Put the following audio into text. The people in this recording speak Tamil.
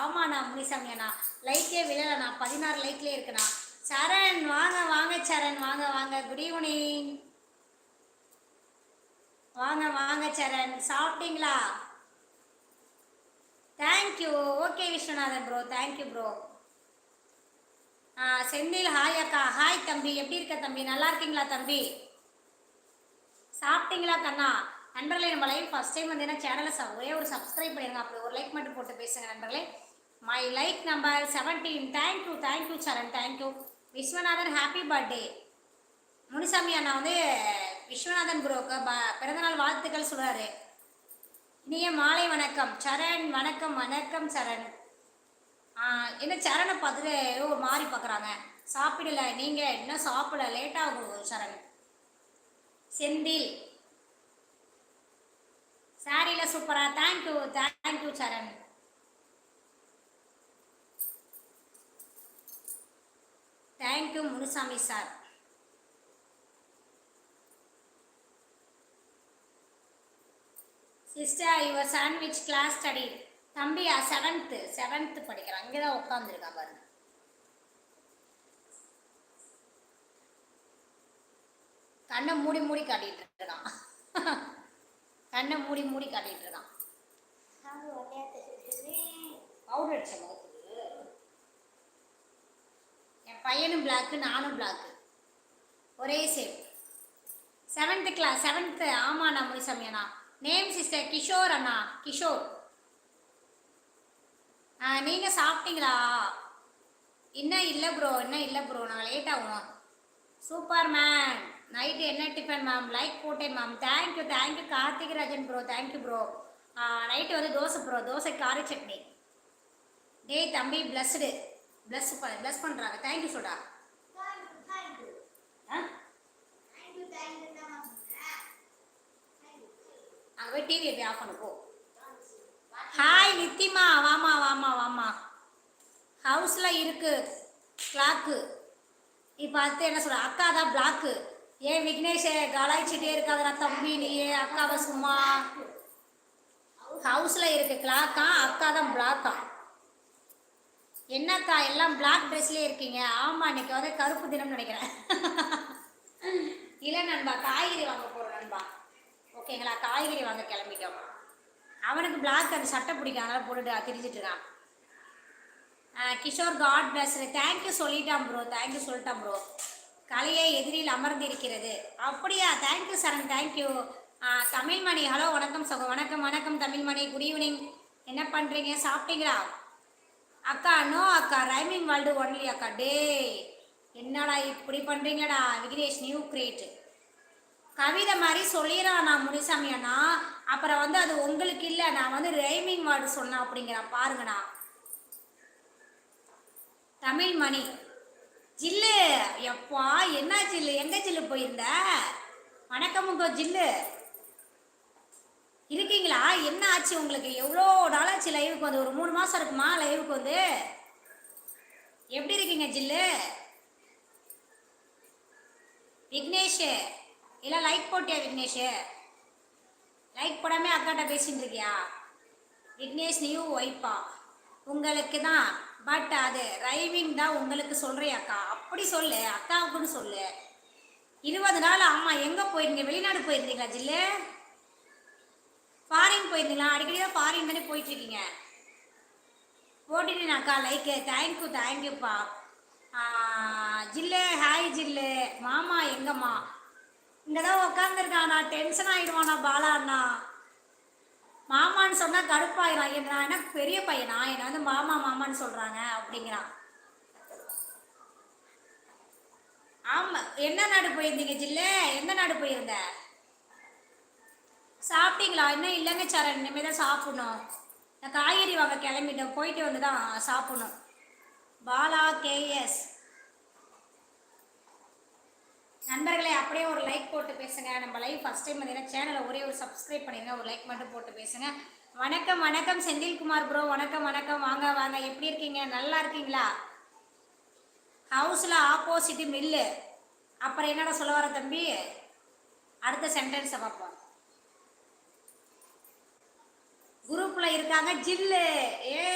ஆமாண்ணா முனிசாமி அண்ணா லைக்கே விழலண்ணா. பதினாறு லைக்லேயே இருக்குண்ணா. சரண் வாங்க வாங்க சரண். வாங்க வாங்க. குட் ஈவினிங் வாங்க வாங்க சரண். சாப்பிட்டீங்களா? Thank you okay Viswanathan bro thank you bro Senthil hi அக்கா. ஹாய் தம்பி. எப்படி இருக்க தம்பி? நல்லா இருக்கீங்களா தம்பி? சாப்பிட்டீங்களா கண்ணா? நண்பர்களே நம்ம லைவ் ஃபஸ்ட் டைம் வந்து சேனலை ச ஒரே ஒரு சப்ஸ்கிரைப் பண்ணிடுங்க அப்படி ஒரு லைக் மட்டும் போட்டு பேசுங்க நண்பர்களே. My like number seventeen thank you thank you Charan. Thank you Viswanathan happy birthday Munisamy அண்ணா வந்து விஸ்வநாதன் ப்ரோக்கு ப பிறந்தநாள் வாழ்த்துக்கள் சொல்கிறாரு இனிய மாலை வணக்கம். சரண் வணக்கம் வணக்கம் சரண். என்ன சரணை பார்த்துட்டு ஏதோ ஒரு பார்க்குறாங்க. சாப்பிடல. நீங்கள் இன்னும் சாப்பிட லேட்டாகும் சரண். செந்தில். சாரியில் சூப்பரா thank you thank you Charan. Thank you Munusamy sir. Sister your sandwich class study தம்பியா செவன்த்து செவன்த்து படிக்கிறான். இங்கே தான் உட்காந்துருக்கான் பாருங்க. கண்ணை மூடி மூடி காட்டிட்டு இருக்கான். கண்ணை மூடி மூடி காட்டிட்டு இருக்கான். பவுடர் அடிச்ச முகத்துக்கு. என் பையனும் பிளாக்கு நானும் பிளாக்கு ஒரே சேம் செவன்த்து கிளாஸ் செவன்த்து ஆமாண்ணா முனிசாமி அண்ணா. நேம் சிஸ்டர் கிஷோர் அண்ணா. கிஷோர் ஆ நீங்கள் சாப்பிட்டீங்களா? இன்னும் இல்லை ப்ரோ இன்னும் இல்லை ப்ரோ நாங்கள் லேட் ஆகும் சூப்பர் மேம் நைட்டு என்ன டிஃபன் மேம் லைக் போட்டேன் ma'am thank you thank you Karthik Rajan bro thank you bro night வந்து தோசை ப்ரோ தோசை கார சட்னி. டேய் தம்பி பிளஸ்டு ப்ளஸ் ப்ளஸ் பண்ணுறாங்க தேங்க்யூ ஆ? அங்கே போய் டிவியை போய் ஆஃப் பண்ணு போ. ஹாய் நித்திமா வாமா வாமா வாமா. ஹவுஸில் இருக்கு. கிளாக்கு இப்போ அடுத்து என்ன சொல்ற? அக்கா தான் பிளாக்கு ஏன் விக்னேஷை கலாய்ச்சிட்டே இருக்காதரா தம்பி நீ அக்காவை சும்மா? ஹவுஸில் இருக்கு கிளாக்கா அக்கா தான் பிளாக்கா என்னக்கா எல்லாம் பிளாக் ட்ரெஸ்லேயே இருக்கீங்க. ஆமாம் இன்னைக்கு வந்து கருப்பு தினம் நினைக்கிறேன். இல்லை நண்பா காய்கறி வாங்க போகிறோம் நண்பா. ஓகேங்களா காய்கறி வாங்க கிளம்பிட்டோம். அவனுக்கு பிளாக் அந்த சட்டை பிடிக்கும் அதனால் போட்டுட்டு திரிஞ்சிட்டு இருக்கான். Kishore god bless thank you சொல்லிட்டான் ப்ரோ தேங்க்யூ சொல்லிட்டான் ப்ரோ கலையை எதிரில் அமர்ந்திருக்கிறது. அப்படியா? Thank you Charan. Thank you Tamilmani hello வணக்கம் சகோ. வணக்கம் வணக்கம் தமிழ்மணி குட் ஈவினிங் என்ன பண்ணுறீங்க சாப்பிட்டீங்களா? அக்கா நோ அக்கா. ரைமிங் வேர்ல்டு ஒன்லி அக்கா. டே என்னடா இப்படி பண்ணுறீங்கடா விக்னேஷ் நியூ கிரியேட் கவிதை மாதிரி சொல்லிடுறான் நான் முனிசாமி அண்ணா. அப்புறம் வந்து அது உங்களுக்கு இல்லை. நான் வந்து ரைமிங் வேர்டு சொன்னேன் அப்படிங்கிறான் பாருங்கண்ணா தமிழ் மணி. ஜில்லு எப்பா என்ன ஜில்லு? எங்க ஜில்லு போயிருந்த? வணக்கம் உங்க ஜில்லு. இருக்கீங்களா? என்ன ஆச்சு உங்களுக்கு? எவ்வளோ நாளாச்சு லைவுக்கு வந்து? ஒரு மூணு மாதம் இருக்குமா லைவுக்கு வந்து? எப்படி இருக்கீங்க ஜில்லு? விக்னேஷ். இல்லை லைக் போட்டியா விக்னேஷ்? லைக் போடாம அக்காட்ட பேசிட்டு இருக்கியா? விக்னேஷ் நியூ ஒய்ஃபா உங்களுக்கு தான். பட் அது ரைவிங் தான் உங்களுக்கு சொல்கிறேன் அக்கா. அப்படி சொல்லு அக்காவுக்குன்னு சொல்லு. இருபது நாள் அம்மா எங்கே போயிருந்தீங்க? வெளிநாடு போயிருந்தீங்களா ஜில்லு? ஃபாரின் போயிருந்தீங்களா? அடிக்கடி தான் ஃபாரின் தானே போயிட்டுருக்கீங்க. போட்டுட்டேன் அக்கா லைக்கு தேங்க்யூ தேங்க்யூப்பா ஜில்லு ஹாய் ஜில்லு. மாமா எங்கம்மா? இங்கே தான் உட்காந்துருக்கான் நான் டென்ஷன் ஆகிடுவானா பாலா அண்ணா மாமான்னு சொன்னால் கடுப்பாயிரும். என்ன நான் என்ன பெரிய பையனா? என்னை வந்து மாமா மாமான்னு சொல்கிறாங்க அப்படிங்கிறான். ஆமாம் என்ன நாடு போயிருந்தீங்க ஜில்ல? எந்த நாடு போயிருந்த? சாப்பிட்டீங்களா? இன்னும் இல்லைங்க சார் இனிமேல் தான் சாப்பிடணும். நான் காய்கறி வாங்க கிளம்பிட்டேன். போயிட்டு வந்து தான் சாப்பிடணும். பாலா கே நண்பர்களே அப்படியே ஒரு லைக் போட்டு பேசுங்க. நம்ம லைவ் ஃபஸ்ட் டைம் பார்த்தீங்கன்னா சேனலை ஒரே ஒரு சப்ஸ்கிரைப் பண்ணிடுங்க ஒரு லைக் மட்டும் போட்டு பேசுங்க. வணக்கம் வணக்கம் செந்தில்குமார் ப்ரோ வணக்கம் வணக்கம். வாங்க வாங்க. எப்படி இருக்கீங்க? நல்லா இருக்கீங்களா? ஹவுஸில் ஆப்போசிட் மில்லு அப்புறம் என்னடா சொல்ல வர தம்பி? அடுத்த சென்டென்ஸை பார்ப்போம். குரூப்பில் இருக்காங்க ஜில்லு. ஏ